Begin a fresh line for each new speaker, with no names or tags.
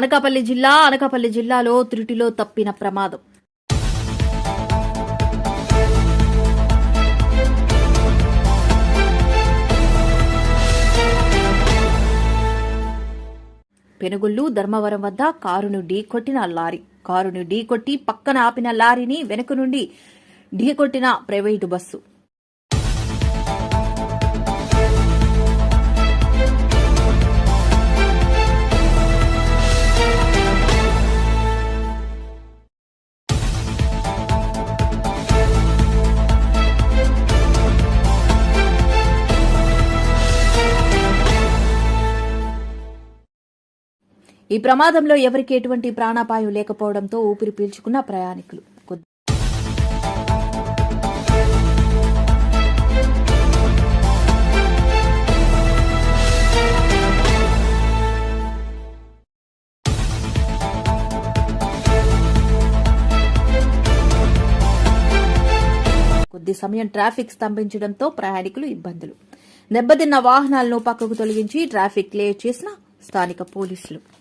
అనకాపల్లి జిల్లా అనకాపల్లి జిల్లాలో త్రుటిలో తప్పిన ప్రమాదం. పెనుగుళ్ళు ధర్మవరం వద్ద కారును ఢీకొట్టిన లారీ. కారును ఢీకొట్టి పక్కన ఆపిన లారీని వెనుక నుండి ఢీకొట్టిన ప్రైవేటు బస్సు. ఈ ప్రమాదంలో ఎవరికి ఎటువంటి ప్రాణాపాయం లేకపోవడంతో ఊపిరి పీల్చుకున్న ప్రయాణికులు. కొద్ది- సమయం ట్రాఫిక్ స్తంభించడంతో ప్రయాణికులు ఇబ్బందులు. దెబ్బతిన్న వాహనాలను పక్కకు తొలగించి ట్రాఫిక్ క్లియర్ చేసిన స్థానిక పోలీసులు.